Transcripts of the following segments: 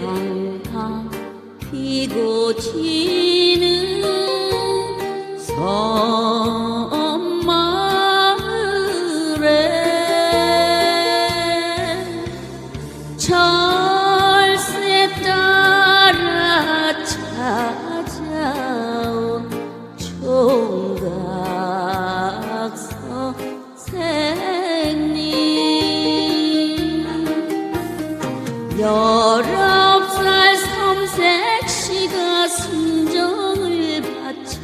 해당탕 피고 지 열아홉 살 섬색시가 순정을 바쳐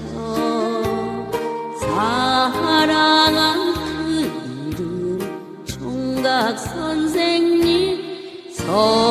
사랑한 그 이름 총각 선생님 서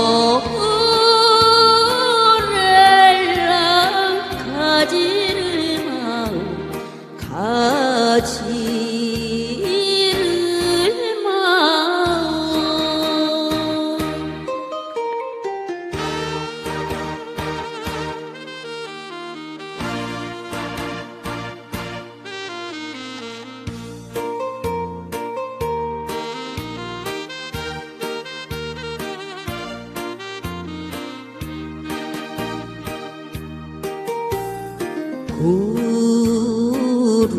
구름도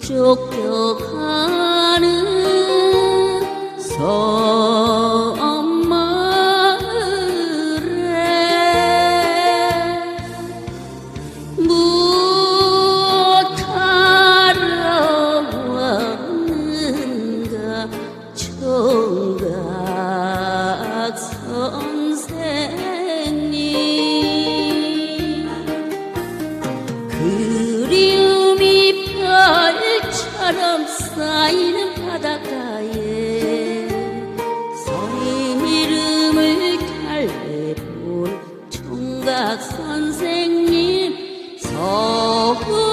쫓겨가는 섬 그리움이 별처럼 쌓이는 바닷가에 서인 이름을 달래본 총각 선생님 서울